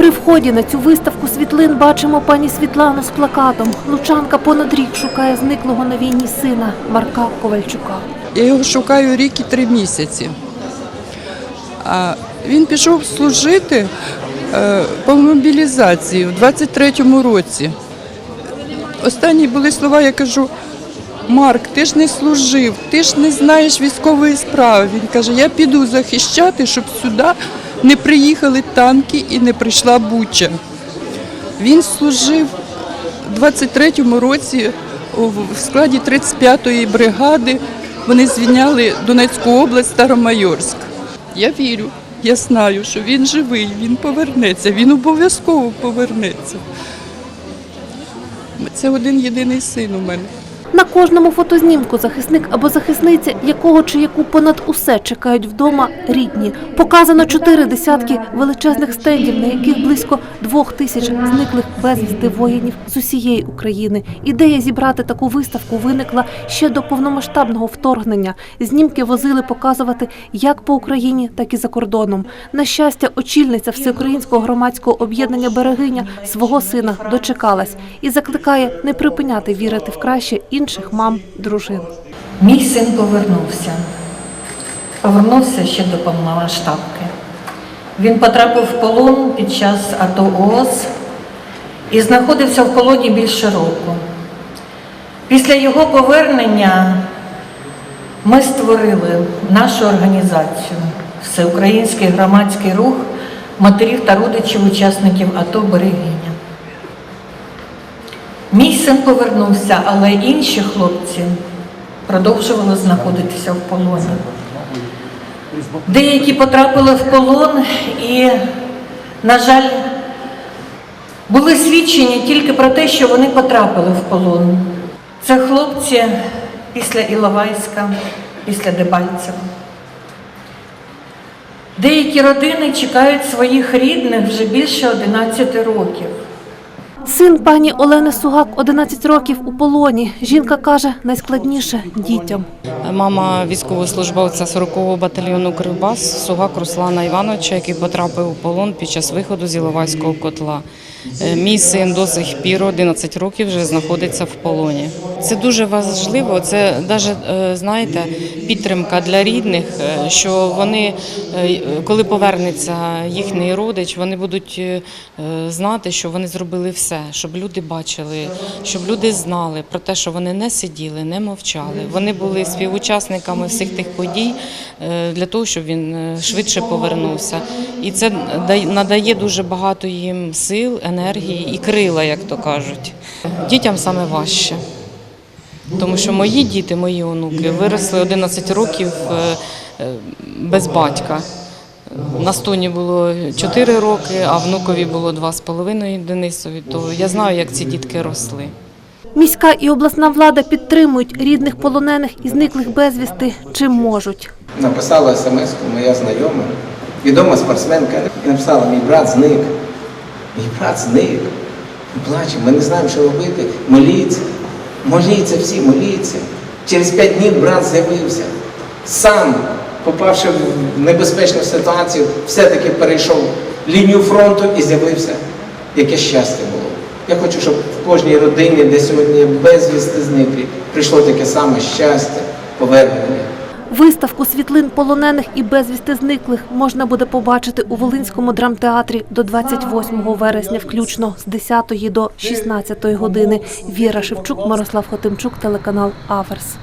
При вході на цю виставку світлин бачимо пані Світлану з плакатом. Лучанка понад рік шукає зниклого на війні сина Марка Ковальчука. Я його шукаю рік і три місяці. А він пішов служити е, по мобілізації в 23-му році. Останні були слова, я кажу, Марк, ти ж не служив, ти ж не знаєш військової справи. Він каже, я піду захищати, щоб сюди не приїхали танки і не прийшла буча. Він служив у 23-му році в складі 35-ї бригади. Вони звільняли Донецьку область Старомайорськ. Я вірю, я знаю, що він живий, він повернеться, він обов'язково повернеться. Це один єдиний син у мене. На кожному фотознімку захисник або захисниця, якого чи яку понад усе чекають вдома рідні. Показано чотири десятки величезних стендів, на яких близько двох тисяч зниклих безвісти воїнів з усієї України. Ідея зібрати таку виставку виникла ще до повномасштабного вторгнення. Знімки возили показувати як по Україні, так і за кордоном. На щастя, очільниця всеукраїнського громадського об'єднання Берегиня свого сина дочекалась і закликає не припиняти вірити в краще інших мам, дружин. Мій син повернувся. Повернувся ще до повномасштабки. Він потрапив в полон під час АТО ООС і знаходився в полоні більше року. Після його повернення ми створили нашу організацію Всеукраїнський громадський рух матерів та родичів учасників АТО Берегиня. Мій син повернувся, але інші хлопці продовжували знаходитися в полоні. Деякі потрапили в полон і, на жаль, були свідчення тільки про те, що вони потрапили в полон. Це хлопці після Іловайська, після Дебальцева. Деякі родини чекають своїх рідних вже більше 11 років. Син пані Олени Сугак 11 років у полоні. Жінка каже, найскладніше дітям. Мама військовослужбовця 40-го батальйону Кривбас Сугак Руслана Івановича, який потрапив у полон під час виходу з Іловайського котла. Е, Мій син до сих пір 11 років вже знаходиться в полоні. Це дуже важливо. Це навіть, знаєте, підтримка для рідних, е, що вони, е, коли повернеться їхній родич, вони будуть е, знати, що вони зробили все, щоб люди бачили, щоб люди знали про те, що вони не сиділи, не мовчали. Вони були співучасниками всіх тих подій е, для того, щоб він е, швидше повернувся. І це надає дуже багато їм сил, енергії і крила, як то кажуть. Дітям саме важче. Тому що мої діти, мої онуки виросли 11 років е, е, без батька. На стоні було 4 роки, а внукові було 2,5 Денисові. То я знаю, як ці дітки росли. Міська і обласна влада підтримують рідних полонених і зниклих безвісти чим можуть. Написала смс моя знайома, відома спортсменка, і написала, мій брат зник. Мій брат зник. Ми плачемо, ми не знаємо, що робити. Моліться, моліться всі, моліться. Через п'ять днів брат з'явився. Сам, попавши в небезпечну ситуацію, все-таки перейшов лінію фронту і з'явився. Яке щастя було. Я хочу, щоб в кожній родині, де сьогодні безвісти зниклі, прийшло таке саме щастя, повернення. Виставку світлин полонених і безвісти зниклих можна буде побачити у Волинському драмтеатрі до 28 вересня, включно з 10 до 16 години. Віра Шевчук, Мирослав Хотимчук, телеканал Аверс.